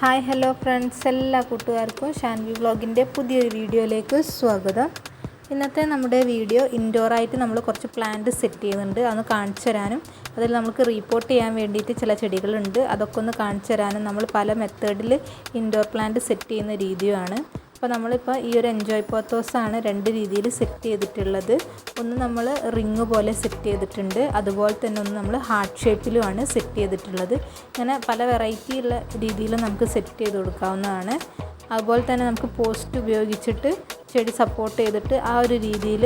Hi hello friends എല്ലാ കൂട്ടുകാർക്കും ഷാൻവി വ്ളോഗിന്റെ പുതിയൊരു വീഡിയോയിലേക്ക് സ്വാഗതം. ഇന്നത്തെ നമ്മുടെ വീഡിയോ ഇൻഡോറായിട്ട് നമ്മൾ കുറച്ച് പ്ലാന്റ് സെറ്റ് ചെയ്യുന്നുണ്ട്. അതൊന്ന് കാണിച്ചു തരാനും അതിൽ നമുക്ക് റീപ്പോർട്ട് ചെയ്യാൻ വേണ്ടിയിട്ട് ചില ചെടികളുണ്ട്. അതൊക്കെ ഒന്ന് കാണിച്ചു തരാനും നമ്മൾ പല മെത്തേഡിൽ ഇൻഡോർ പ്ലാന്റ് സെറ്റ് ചെയ്യുന്ന രീതിയുമാണ് അപ്പോൾ നമ്മളിപ്പോൾ ഈ ഒരു എൻജോയ് പോത്തോസാണ് രണ്ട് രീതിയിൽ സെറ്റ് ചെയ്തിട്ടുള്ളത്. ഒന്ന് നമ്മൾ റിങ് പോലെ സെറ്റ് ചെയ്തിട്ടുണ്ട്. അതുപോലെ തന്നെ ഒന്ന് നമ്മൾ ഹാർട്ട് ഷേപ്പിലുമാണ് സെറ്റ് ചെയ്തിട്ടുള്ളത്. ഇങ്ങനെ പല വെറൈറ്റി ഉള്ള രീതിയിൽ നമുക്ക് സെറ്റ് ചെയ്ത് കൊടുക്കാവുന്നതാണ്. അതുപോലെ തന്നെ നമുക്ക് പോസ്റ്റ് ഉപയോഗിച്ചിട്ട് ചെടി സപ്പോർട്ട് ചെയ്തിട്ട് ആ ഒരു രീതിയിൽ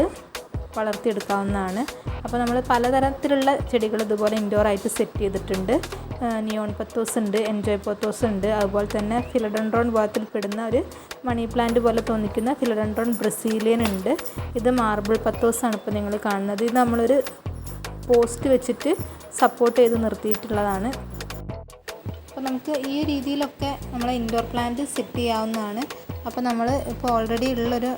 വളർത്തിയെടുക്കാവുന്നതാണ്. അപ്പോൾ നമ്മൾ പലതരത്തിലുള്ള ചെടികൾ ഇതുപോലെ ഇൻഡോർ ആയിട്ട് സെറ്റ് ചെയ്തിട്ടുണ്ട്. നിയോൺ പത്തോസ് ഉണ്ട് എൻജോയ് പത്തോസ് ഉണ്ട്. അതുപോലെ തന്നെ ഫിലഡൻഡ്രോൺ ഭാഗത്തിൽപ്പെടുന്ന പെടുന്ന ഒരു മണി പ്ലാന്റ് പോലെ തോന്നിക്കുന്ന ഫിലഡൻഡ്രോൺ ബ്രസീലിയൻ ഉണ്ട്. ഇത് മാർബിൾ പത്തോസാണ് ഇപ്പോൾ നിങ്ങൾ കാണുന്നത്. ഇത് നമ്മളൊരു പോസ്റ്റ് വെച്ചിട്ട് സപ്പോർട്ട് ചെയ്ത് നിർത്തിയിട്ടുള്ളതാണ്. അപ്പോൾ നമുക്ക് ഈ രീതിയിലൊക്കെ നമ്മളെ ഇൻഡോർ പ്ലാന്റ് സെറ്റ് ചെയ്യാവുന്നതാണ്. അപ്പോൾ നമ്മൾ ഇപ്പോൾ ഓൾറെഡി ഉള്ളൊരു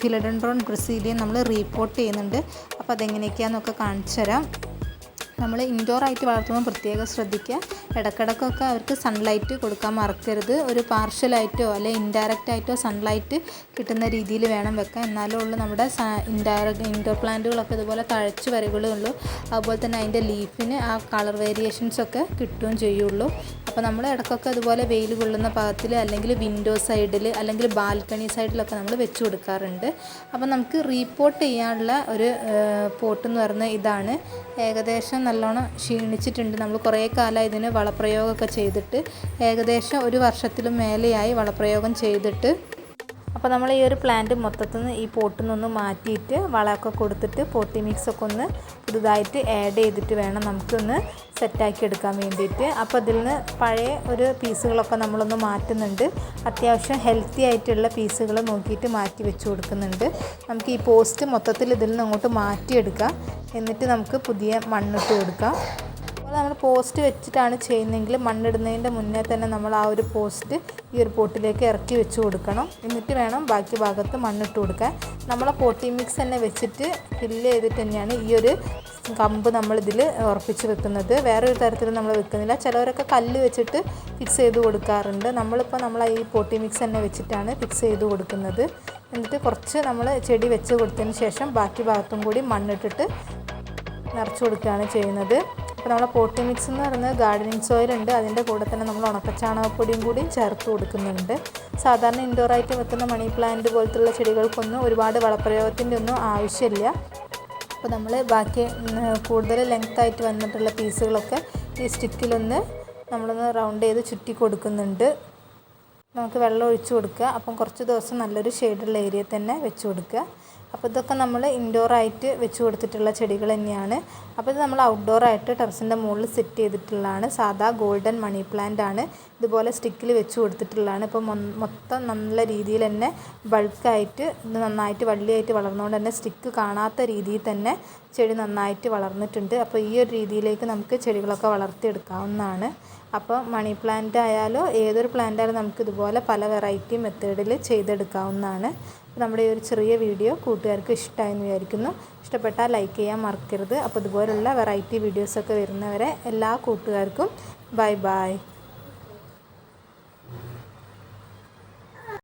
ഫിലഡൻഡ്രോൺ ബ്രസീലിയൻ നമ്മൾ റീപ്പോർട്ട് ചെയ്യുന്നുണ്ട്. അപ്പോൾ അതെങ്ങനെയൊക്കെയാണെന്നൊക്കെ കാണിച്ചു തരാം നമ്മൾ ഇൻഡോർ ആയിട്ട് വളർത്തുമ്പോൾ പ്രത്യേകം ശ്രദ്ധിക്കുക. ഇടക്കിടക്കൊക്കെ അവർക്ക് സൺലൈറ്റ് കൊടുക്കാൻ മറക്കരുത്. ഒരു പാർഷ്യലായിട്ടോ അല്ലെ ഇൻഡയറക്റ്റ് ആയിട്ടോ സൺലൈറ്റ് കിട്ടുന്ന രീതിയിൽ വേണം വെക്കാൻ. എന്നാലേ ഉള്ളൂ നമ്മുടെ ഇൻഡയറക്റ്റ് ഇൻഡോർ പ്ലാന്റുകളൊക്കെ ഇതുപോലെ തഴച്ച് വരികയുള്ളൂ അതുപോലെ തന്നെ അതിന്റെ ലീഫിന് ആ കളർ വേരിയേഷൻസ് ഒക്കെ കിട്ടുകയും ചെയ്യുള്ളൂ. അപ്പോൾ നമ്മൾ ഇടക്കൊക്കെ അതുപോലെ വെയിൽ കൊള്ളുന്ന ഭാഗത്തിൽ അല്ലെങ്കിൽ വിൻഡോ സൈഡിൽ അല്ലെങ്കിൽ ബാൽക്കണി സൈഡിലൊക്കെ നമ്മൾ വെച്ച് കൊടുക്കാറുണ്ട്. അപ്പോൾ നമുക്ക് റീപ്പോർട്ട് ചെയ്യാനുള്ള ഒരു പോട്ട് എന്ന് പറയുന്നത് ഇതാണ്. ഏകദേശം നല്ലോണം ക്ഷീണിച്ചിട്ടുണ്ട്. നമ്മൾ കുറേ കാലം ഇതിന് വളപ്രയോഗമൊക്കെ ചെയ്തിട്ട് ഏകദേശം ഒരു വർഷത്തിലും മേലെയായി വളപ്രയോഗം ചെയ്തിട്ട് അപ്പോൾ നമ്മൾ ഈ ഒരു പ്ലാന്റ് മൊത്തത്തിൽ നിന്ന് ഈ പോട്ടിൽ നിന്നൊന്ന് മാറ്റിയിട്ട് വളമൊക്കെ കൊടുത്തിട്ട് പോട്ടി മിക്സ് ഒക്കെ ഒന്ന് പുതുതായിട്ട് ആഡ് ചെയ്തിട്ട് വേണം നമുക്കൊന്ന് സെറ്റാക്കി എടുക്കാൻ വേണ്ടിയിട്ട്. അപ്പോൾ അതിൽ നിന്ന് പഴയ ഒരു പീസുകളൊക്കെ നമ്മളൊന്ന് മാറ്റുന്നുണ്ട്. അത്യാവശ്യം ഹെൽത്തി ആയിട്ടുള്ള പീസുകൾ നോക്കിയിട്ട് മാറ്റി വെച്ച് കൊടുക്കുന്നുണ്ട്. നമുക്ക് ഈ പോസ്റ്റ് മൊത്തത്തിൽ ഇതിൽ നിന്ന് അങ്ങോട്ട് മാറ്റിയെടുക്കാം. എന്നിട്ട് നമുക്ക് പുതിയ മണ്ണിട്ട് കൊടുക്കാം. നമ്മൾ പോസ്റ്റ് വെച്ചിട്ടാണ് ചെയ്യുന്നതെങ്കിൽ മണ്ണിടുന്നതിന്റെ മുന്നേ തന്നെ നമ്മൾ ആ ഒരു പോസ്റ്റ് ഈ ഒരു പോട്ടിലേക്ക് ഇറക്കി വെച്ച് കൊടുക്കണം. എന്നിട്ട് വേണം ബാക്കി ഭാഗത്ത് മണ്ണിട്ട് കൊടുക്കാൻ. നമ്മളെ പോട്ടി മിക്സ് തന്നെ വെച്ചിട്ട് ഫില്ല് ചെയ്തിട്ട് തന്നെയാണ് ഈ ഒരു കമ്പ് നമ്മളിതിൽ ഉറപ്പിച്ച് വെക്കുന്നത്. വേറെ ഒരു തരത്തിൽ നമ്മൾ വെക്കുന്നില്ല. ചിലവരൊക്കെ കല്ല് വെച്ചിട്ട് ഫിക്സ് ചെയ്ത് കൊടുക്കാറുണ്ട്. നമ്മളിപ്പോൾ നമ്മൾ ഈ പോട്ടി മിക്സ് തന്നെ വെച്ചിട്ടാണ് ഫിക്സ് ചെയ്ത് കൊടുക്കുന്നത്. എന്നിട്ട് കുറച്ച് നമ്മൾ ചെടി വെച്ച് കൊടുത്തതിന് ശേഷം ബാക്കി ഭാഗത്തും കൂടി മണ്ണിട്ടിട്ട് നിറച്ച് കൊടുക്കുകയാണ് ചെയ്യുന്നത്. അപ്പോൾ നമ്മൾ പോട്ടി മിക്സ് എന്ന് പറയുന്നത് ഗാർഡനിങ് സോയിൽ ഉണ്ട്. അതിന്റെ കൂടെ തന്നെ നമ്മൾ ഉണക്കച്ചാണകപ്പൊടിയും കൂടി ചേർത്ത് കൊടുക്കുന്നുണ്ട്. സാധാരണ ഇൻഡോറായിട്ട് വെക്കുന്ന മണി പ്ലാന്റ് പോലത്തുള്ള ചെടികൾക്കൊന്നും ഒരുപാട് വളപ്രയോഗത്തിന്റെ ഒന്നും ആവശ്യമില്ല. അപ്പോൾ നമ്മൾ ബാക്കി കൂടുതൽ ലെങ്ത് ആയിട്ട് വന്നിട്ടുള്ള പീസുകളൊക്കെ ഈ സ്റ്റിക്കിലൊന്ന് നമ്മളൊന്ന് റൗണ്ട് ചെയ്ത് ചുറ്റി കൊടുക്കുന്നുണ്ട്. നമുക്ക് വെള്ളം ഒഴിച്ചു കൊടുക്കുക. അപ്പം കുറച്ച് ദിവസം നല്ലൊരു ഷെയ്ഡുള്ള ഏരിയ തന്നെ വെച്ച് കൊടുക്കുക. അപ്പോൾ ഇതൊക്കെ നമ്മൾ ഇൻഡോറായിട്ട് വെച്ച് കൊടുത്തിട്ടുള്ള ചെടികൾ തന്നെയാണ്. അപ്പോൾ ഇത് നമ്മൾ ഔട്ട്ഡോറായിട്ട് ടെറസിന്റെ മുകളിൽ സെറ്റ് ചെയ്തിട്ടുള്ളതാണ്. സാധാ ഗോൾഡൻ മണി പ്ലാന്റ് ആണ്. ഇതുപോലെ സ്റ്റിക്കിൽ വെച്ച് കൊടുത്തിട്ടുള്ളതാണ്. ഇപ്പോൾ മൊത്തം നല്ല രീതിയിൽ തന്നെ ബൾക്കായിട്ട് ഇത് നന്നായിട്ട് വള്ളിയായിട്ട് വളർന്നുകൊണ്ട് തന്നെ സ്റ്റിക്ക് കാണാത്ത രീതിയിൽ തന്നെ ചെടി നന്നായിട്ട് വളർന്നിട്ടുണ്ട്. അപ്പോൾ ഈ ഒരു രീതിയിലേക്ക് നമുക്ക് ചെടികളൊക്കെ വളർത്തിയെടുക്കാവുന്നതാണ്. അപ്പോൾ മണി പ്ലാന്റ് ആയാലോ ഏതൊരു പ്ലാന്റ് ആയാലും നമുക്ക് ഇതുപോലെ പല വെറൈറ്റി മെത്തേഡിൽ ചെയ്തെടുക്കാവുന്നതാണ്. നമ്മുടെ ഈ ഒരു ചെറിയ വീഡിയോ കൂട്ടുകാർക്ക് ഇഷ്ടമായെന്ന് വിചാരിക്കുന്നു. ഇഷ്ടപ്പെട്ടാൽ ലൈക്ക് ചെയ്യാൻ മറക്കരുത്. അപ്പോൾ ഇതുപോലുള്ള വെറൈറ്റി വീഡിയോസൊക്കെ വരുന്നവരെ എല്ലാ കൂട്ടുകാർക്കും ബൈ ബൈ